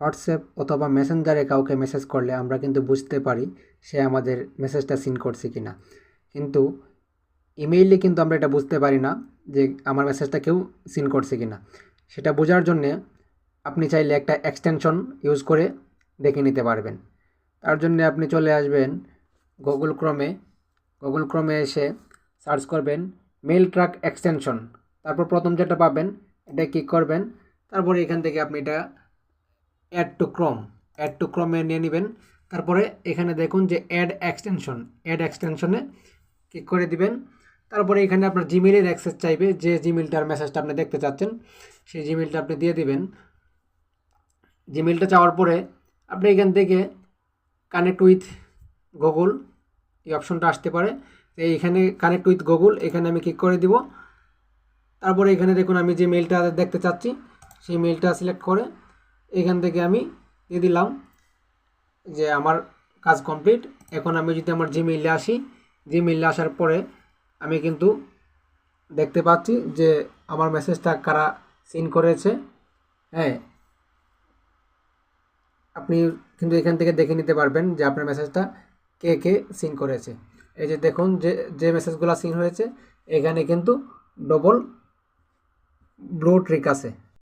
WhatsApp অথবা মেসেঞ্জারে কাউকে মেসেজ করলে আমরা কিন্তু বুঝতে পারি সে আমাদের মেসেজটা সিন করছে কি না। কিন্তু ইমেইলে কিন্তু আমরা এটা বুঝতে পারি না যে আমার মেসেজটা কেউ সিন করছে কি না। সেটা বোঝার জন্যে আপনি চাইলে একটা এক্সটেনশন ইউজ করে দেখে নিতে পারবেন। তার জন্যে আপনি চলে আসবেন গুগল ক্রমে। গুগল ক্রমে এসে সার্চ করবেন মেল ট্রাক এক্সটেনশন। তারপর প্রথম যেটা পাবেন এটা ক্লিক করবেন। তারপরে এখান থেকে আপনি এটা add to Chrome add to ক্রমে নিয়ে নেবেন। তারপরে এখানে দেখুন যে অ্যাড এক্সটেনশন অ্যাড এক্সটেনশনে ক্লিক করে দিবেন। তারপরে এখানে আপনার জিমেলের অ্যাক্সেস চাইবে, যে জিমেলটার মেসেজটা আপনি দেখতে চাচ্ছেন, সেই জিমেলটা আপনি দিয়ে দিবেন। জিমেলটা চাওয়ার পরে আপনি এখান থেকে কানেক্ট উইথ গুগল এই অপশনটা আসতে পারে। এইখানে কানেক্ট উইথ গুগল এখানে আমি ক্লিক করে দিব। তারপরে এখানে দেখুন আমি যে মেলটা দেখতে চাচ্ছি, সেই মেলটা সিলেক্ট করে এখান থেকে আমি দিয়ে দিলাম যে আমার কাজ কমপ্লিট। এখন আমি যদি আমার জিমেইলে আসি জিমেইলে আসার পরে আমি কিন্তু দেখতে পাচ্ছি যে আমার মেসেজটা কারা সিন করেছে। হ্যাঁ আপনি কিন্তু এখান থেকে দেখে নিতে পারবেন যে আপনার মেসেজটা কে কে সিন করেছে। এই যে দেখুন যে যে মেসেজগুলো সিন হয়েছে, এখানে কিন্তু ডবল ব্লো ট্রিক আছে।